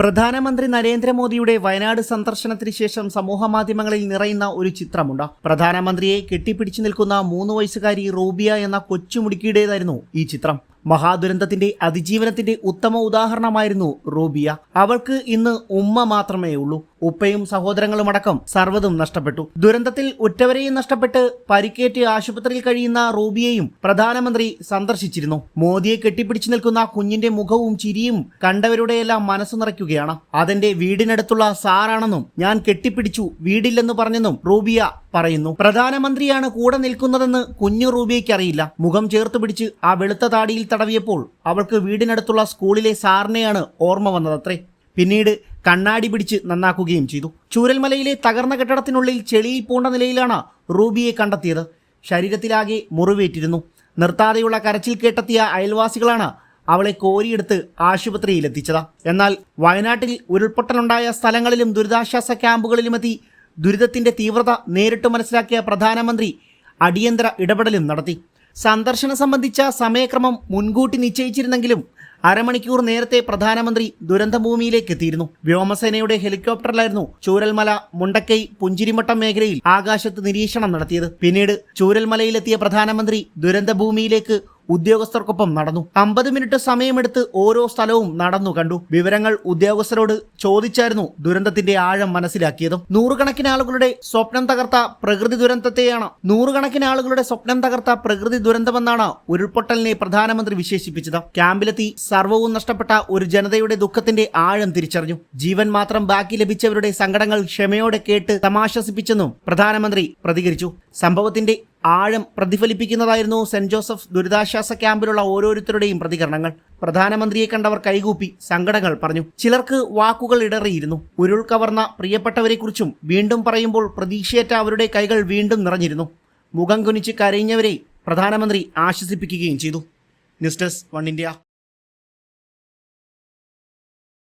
പ്രധാനമന്ത്രി നരേന്ദ്രമോദിയുടെ വയനാട് സന്ദർശനത്തിന് ശേഷം സമൂഹമാധ്യമങ്ങളിൽ നിറയുന്ന ഒരു ചിത്രമുണ്ട്. പ്രധാനമന്ത്രിയെ കെട്ടിപ്പിടിച്ചു നിൽക്കുന്ന മൂന്ന് വയസ്സുകാരി റൂബിയ എന്ന കൊച്ചുമുടുക്കിയുടേതായിരുന്നു ഈ ചിത്രം. മഹാദുരന്തത്തിന്റെ അതിജീവനത്തിന്റെ ഉത്തമ ഉദാഹരണമായിരുന്നു റൂബിയ. അവൾക്ക് ഇന്ന് ഉമ്മ മാത്രമേ ഉള്ളൂ ഉപ്പയും സഹോദരങ്ങളുമടക്കം സർവതും നഷ്ടപ്പെട്ടു. ദുരന്തത്തിൽ ഉറ്റവരെയും നഷ്ടപ്പെട്ട് പരിക്കേറ്റ് ആശുപത്രിയിൽ കഴിയുന്ന റൂബിയെയും പ്രധാനമന്ത്രി സന്ദർശിച്ചിരുന്നു. മോദിയെ കെട്ടിപ്പിടിച്ചു നിൽക്കുന്ന കുഞ്ഞിന്റെ മുഖവും ചിരിയും കണ്ടവരുടെയെല്ലാം മനസ്സ് നിറയ്ക്കുകയാണ്. അതെന്റെ വീടിനടുത്തുള്ള സാറാണെന്നും ഞാൻ കെട്ടിപ്പിടിച്ചു വീടില്ലെന്ന് പറഞ്ഞെന്നും റൂബിയ പറയുന്നു. പ്രധാനമന്ത്രിയാണ് കൂടെ നിൽക്കുന്നതെന്ന് കുഞ്ഞു റൂബിയയ്ക്ക് അറിയില്ല മുഖം ചേർത്ത് പിടിച്ച് ആ വെളുത്ത താടിയിൽ തടവിയപ്പോൾ അവൾക്ക് വീടിനടുത്തുള്ള സ്കൂളിലെ സാറിനെയാണ് ഓർമ്മ വന്നതത്രേ. പിന്നീട് കണ്ണാടി പിടിച്ച് നന്നാക്കുകയും ചെയ്തു. ചൂരൽമലയിലെ തകർന്ന കെട്ടിടത്തിനുള്ളിൽ ചെളിയിൽ പൂണ്ട നിലയിലാണ് റൂബിയെ കണ്ടെത്തിയത്. ശരീരത്തിലാകെ മുറിവേറ്റിരുന്നു. നിർത്താതെയുള്ള കരച്ചിൽ കേട്ടെത്തിയ അയൽവാസികളാണ് അവളെ കോരിയെടുത്ത് ആശുപത്രിയിൽ എത്തിച്ചത്. എന്നാൽ വയനാട്ടിൽ ഉരുൾപൊട്ടലുണ്ടായ സ്ഥലങ്ങളിലും ദുരിതാശ്വാസ ക്യാമ്പുകളിലുമെത്തി ദുരിതത്തിന്റെ തീവ്രത നേരിട്ട് മനസ്സിലാക്കിയ പ്രധാനമന്ത്രി അടിയന്തര ഇടപെടലും നടത്തി. സന്ദർശനം സംബന്ധിച്ച സമയക്രമം മുൻകൂട്ടി നിശ്ചയിച്ചിരുന്നെങ്കിലും അരമണിക്കൂർ നേരത്തെ പ്രധാനമന്ത്രി ദുരന്തഭൂമിയിലേക്ക് എത്തിയിരുന്നു വ്യോമസേനയുടെ ഹെലികോപ്റ്ററിലായിരുന്നു ചൂരൽമല മുണ്ടക്കൈ പുഞ്ചിരിമട്ടം മേഖലയിൽ ആകാശത്ത് നിരീക്ഷണം നടത്തിയത്. പിന്നീട് ചൂരൽമലയിലെത്തിയ പ്രധാനമന്ത്രി ദുരന്തഭൂമിയിലേക്ക് ഉദ്യോഗസ്ഥർക്കൊപ്പം നടന്നു. അമ്പത് മിനിറ്റ് സമയമെടുത്ത് ഓരോ സ്ഥലവും നടന്നു കണ്ടു. വിവരങ്ങൾ ഉദ്യോഗസ്ഥരോട് ചോദിച്ചായിരുന്നു ദുരന്തത്തിന്റെ ആഴം മനസ്സിലാക്കിയതും. നൂറുകണക്കിന് ആളുകളുടെ സ്വപ്നം തകർത്ത പ്രകൃതി ദുരന്തത്തെയാണ്. നൂറുകണക്കിന് ആളുകളുടെ സ്വപ്നം തകർത്ത പ്രകൃതി ദുരന്തമെന്നാണ് ഉരുൾപൊട്ടലിനെ പ്രധാനമന്ത്രി വിശേഷിപ്പിച്ചത്. ക്യാമ്പിലെത്തി സർവവും നഷ്ടപ്പെട്ട ഒരു ജനതയുടെ ദുഃഖത്തിന്റെ ആഴം തിരിച്ചറിഞ്ഞു. ജീവൻ മാത്രം ബാക്കി ലഭിച്ചവരുടെ സങ്കടങ്ങൾ ക്ഷമയോടെ കേട്ട് തമാശ്വസിപ്പിച്ചെന്നും പ്രധാനമന്ത്രി പ്രതികരിച്ചു. സംഭവത്തിന്റെ ആഴം പ്രതിഫലിപ്പിക്കുന്നതായിരുന്നു സെന്റ് ജോസഫ് ദുരിതാശ്വാസ ക്യാമ്പിലുള്ള ഓരോരുത്തരുടെയും പ്രതികരണങ്ങൾ. പ്രധാനമന്ത്രിയെ കണ്ടവർ കൈകൂപ്പി സങ്കടങ്ങൾ പറഞ്ഞു. ചിലർക്ക് വാക്കുകൾ ഇടറിയിരുന്നു. ഉരുൾ കവർന്ന പ്രിയപ്പെട്ടവരെക്കുറിച്ചും വീണ്ടും പറയുമ്പോൾ പ്രതീക്ഷയേറ്റ അവരുടെ കൈകൾ വീണ്ടും നിറഞ്ഞിരുന്നു. മുഖം കുനിച്ച് കരയിഞ്ഞവരെ പ്രധാനമന്ത്രി ആശ്വസിപ്പിക്കുകയും ചെയ്തു. News desk one India.